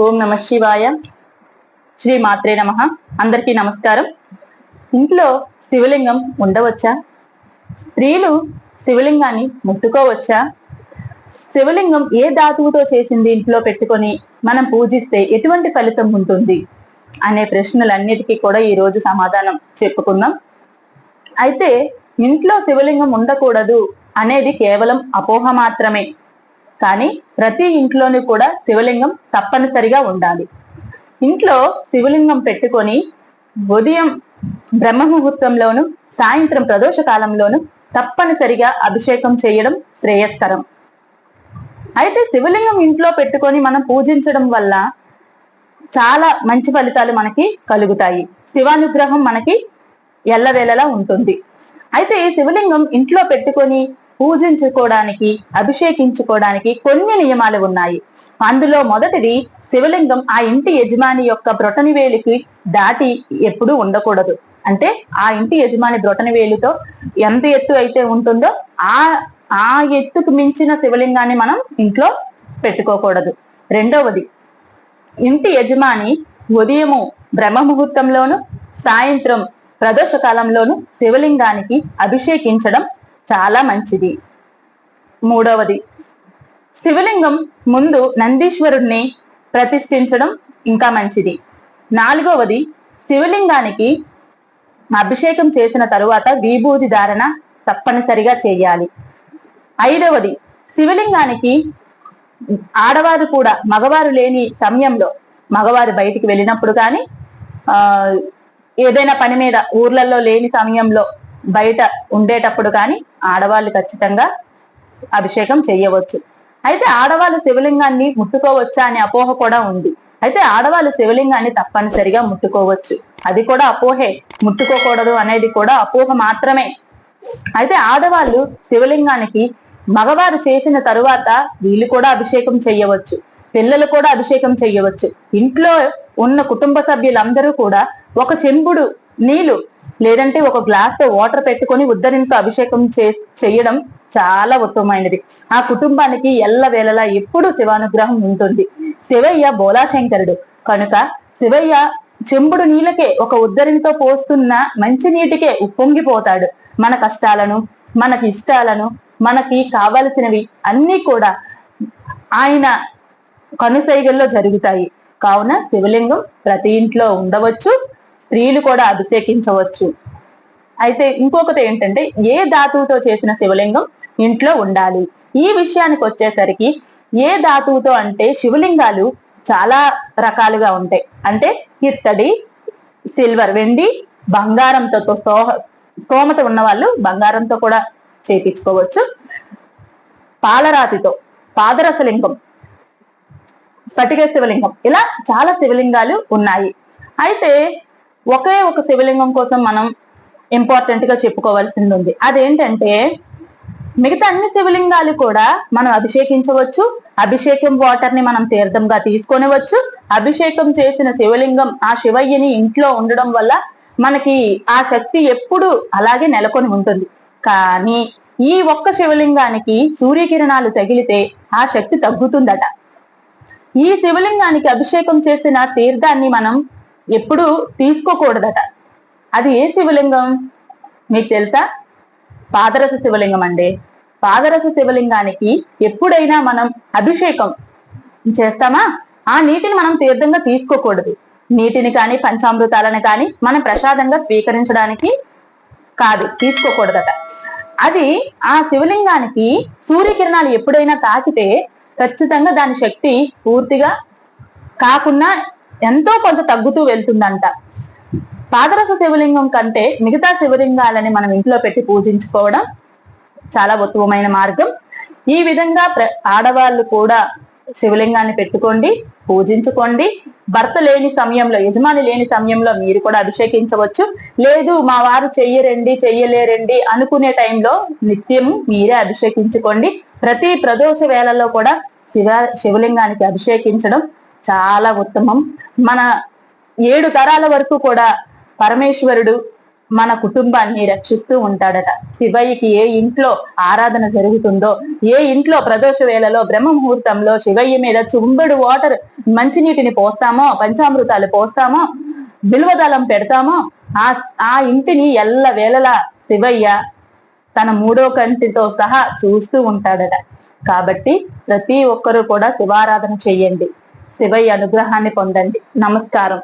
ఓం నమ శివాయ. శ్రీ మాత్రే నమ. అందరికీ నమస్కారం. ఇంట్లో శివలింగం ఉండవచ్చా? స్త్రీలు శివలింగాన్ని ముట్టుకోవచ్చా? శివలింగం ఏ ధాతువుతో చేసింది ఇంట్లో పెట్టుకొని మనం పూజిస్తే ఎటువంటి ఫలితం ఉంటుంది? అనే ప్రశ్నలన్నిటికీ కూడా ఈ రోజు సమాధానం చెప్పుకుందాం. అయితే ఇంట్లో శివలింగం ఉండకూడదు అనేది కేవలం అపోహ మాత్రమే. కానీ ప్రతి ఇంట్లోని కూడా శివలింగం తప్పనిసరిగా ఉండాలి. ఇంట్లో శివలింగం పెట్టుకొని ఉదయం బ్రహ్మ ముహూర్తంలోను సాయంత్రం ప్రదోష కాలంలోను తప్పనిసరిగా అభిషేకం చేయడం శ్రేయస్కరం. అయితే శివలింగం ఇంట్లో పెట్టుకొని మనం పూజించడం వల్ల చాలా మంచి ఫలితాలు మనకి కలుగుతాయి. శివానుగ్రహం మనకి ఎల్లవేళలా ఉంటుంది. అయితే ఈ శివలింగం ఇంట్లో పెట్టుకొని పూజించుకోవడానికి అభిషేకించుకోవడానికి కొన్ని నియమాలు ఉన్నాయి. అందులో మొదటిది శివలింగం ఆ ఇంటి యజమాని యొక్క బ్రొటని వేలికి దాటి ఎప్పుడూ ఉండకూడదు. అంటే ఆ ఇంటి యజమాని బ్రొటనివేలుతో ఎంత ఎత్తు అయితే ఉంటుందో ఆ ఆ ఎత్తుకు మించిన శివలింగాన్ని మనం ఇంట్లో పెట్టుకోకూడదు. రెండవది ఇంటి యజమాని ఉదయము బ్రహ్మ ముహూర్తంలోను సాయంత్రం ప్రదోష కాలంలోను శివలింగానికి అభిషేకించడం చాలా మంచిది. మూడవది శివలింగం ముందు నందీశ్వరుణ్ణి ప్రతిష్ఠించడం ఇంకా మంచిది. నాలుగవది శివలింగానికి అభిషేకం చేసిన తరువాత విభూతి ధారణ తప్పనిసరిగా చేయాలి. ఐదవది శివలింగానికి ఆడవారు కూడా మగవారు లేని సమయంలో మగవారు బయటికి వెళ్ళినప్పుడు కానీ ఏదైనా పని మీద ఊర్లలో లేని సమయంలో బయట ఉండేటప్పుడు కానీ ఆడవాళ్ళు ఖచ్చితంగా అభిషేకం చేయవచ్చు. అయితే ఆడవాళ్ళు శివలింగాన్ని ముట్టుకోవచ్చా అనే అపోహ కూడా ఉంది. అయితే ఆడవాళ్ళు శివలింగాన్ని తప్పనిసరిగా ముట్టుకోవచ్చు. అది కూడా అపోహే. ముట్టుకోకూడదు అనేది కూడా అపోహ మాత్రమే. అయితే ఆడవాళ్ళు శివలింగానికి మగవారు చేసిన తరువాత వీళ్ళు కూడా అభిషేకం చేయవచ్చు. పిల్లలు కూడా అభిషేకం చేయవచ్చు. ఇంట్లో ఉన్న కుటుంబ సభ్యులందరూ కూడా ఒక చెంబుడు నీళ్ళు లేదంటే ఒక గ్లాస్తో వాటర్ పెట్టుకొని ఉద్దరింతో అభిషేకం చే చేయడం చాలా ఉత్తమమైనది. ఆ కుటుంబానికి ఎల్ల వేళలా ఎప్పుడు శివానుగ్రహం ఉంటుంది. శివయ్య బోలాశంకరుడు. కనుక శివయ్య చెంబుడు నీళ్ళకే ఒక ఉద్దరింతో పోస్తున్న మంచి నీటికే ఉప్పొంగిపోతాడు. మన కష్టాలను మనకి ఇష్టాలను మనకి కావలసినవి అన్నీ కూడా ఆయన కనుసైగల్లో జరుగుతాయి. కావున శివలింగం ప్రతి ఇంట్లో ఉండవచ్చు. స్త్రీలు కూడా అభిషేకించవచ్చు. అయితే ఇంకొకటి ఏంటంటే ఏ ధాతువుతో చేసిన శివలింగం ఇంట్లో ఉండాలి. ఈ విషయానికి వచ్చేసరికి ఏ ధాతువుతో అంటే శివలింగాలు చాలా రకాలుగా ఉంటాయి. అంటే ఇత్తడి సిల్వర్ వెండి బంగారంతో స్తోహ స్తోమత ఉన్న వాళ్ళు బంగారంతో కూడా చేపించుకోవచ్చు. పాలరాతితో పాదరసలింగం స్ఫటిక శివలింగం ఇలా చాలా శివలింగాలు ఉన్నాయి. అయితే ఒకే ఒక శివలింగం కోసం మనం ఇంపార్టెంట్గా చెప్పుకోవాల్సింది ఉంది అదేంటంటే మిగతా అన్ని శివలింగాలు కూడా మనం అభిషేకించవచ్చు అభిషేకం వాటర్ని మనం తీర్థంగా తీసుకొనవచ్చు అభిషేకం చేసిన శివలింగం ఆ శివయ్యని ఇంట్లో ఉండడం వల్ల మనకి ఆ శక్తి ఎప్పుడు అలాగే నెలకొని ఉంటుంది. కానీ ఈ ఒక్క శివలింగానికి సూర్యకిరణాలు తగిలితే ఆ శక్తి తగ్గుతుందట. ఈ శివలింగానికి అభిషేకం చేసిన తీర్థాన్ని మనం ఎప్పుడు తీసుకోకూడదట. అది ఏ శివలింగం? మీకు తెలుసా? పాదరస శివలింగం అండి. పాదరస శివలింగానికి ఎప్పుడైనా మనం అభిషేకం చేస్తామా? ఆ నీటిని మనం తీర్థంగా తీసుకోకూడదు. నీటిని కానీ పంచామృతాలను కానీ మనం ప్రసాదంగా స్వీకరించడానికి కాదు తీసుకోకూడదట. అది ఆ శివలింగానికి సూర్యకిరణాలు ఎప్పుడైనా తాకితే ఖచ్చితంగా దాని శక్తి పూర్తిగా కాకుండా ఎంతో కొంత తగ్గుతూ వెళ్తుందంట. పాదరస శివలింగం కంటే మిగతా శివలింగాలని మనం ఇంట్లో పెట్టి పూజించుకోవడం చాలా ఉత్తమమైన మార్గం. ఈ విధంగా ప్ర- ఆడవాళ్ళు కూడా శివలింగాన్ని పెట్టుకోండి పూజించుకోండి. భర్త లేని సమయంలో యజమాని లేని సమయంలో మీరు కూడా అభిషేకించవచ్చు. లేదు మా వారు చెయ్యరండి చెయ్యలేరండి అనుకునే టైంలో నిత్యం మీరే అభిషేకించుకోండి. ప్రతి ప్రదోష వేళల్లో కూడా శివ శివలింగానికి అభిషేకించడం చాలా ఉత్తమం. మన ఏడు తరాల వరకు కూడా పరమేశ్వరుడు మన కుటుంబాన్ని రక్షిస్తూ ఉంటాడట. శివయ్యకి ఏ ఇంట్లో ఆరాధన జరుగుతుందో ఏ ఇంట్లో ప్రదోష వేళలో బ్రహ్మ ముహూర్తంలో శివయ్య మీద చుంబెడు వాటర్ మంచినీటిని పోస్తామో పంచామృతాలు పోస్తామో బిల్వదళం పెడతామో ఆ ఆ ఇంటిని ఎల్ల వేళలా శివయ్య తన మూడో కంటితో సహా చూస్తూ ఉంటాడట. కాబట్టి ప్రతి ఒక్కరూ కూడా శివారాధన చెయ్యండి శివయ్య అనుగ్రహాన్ని పొందండి. నమస్కారం.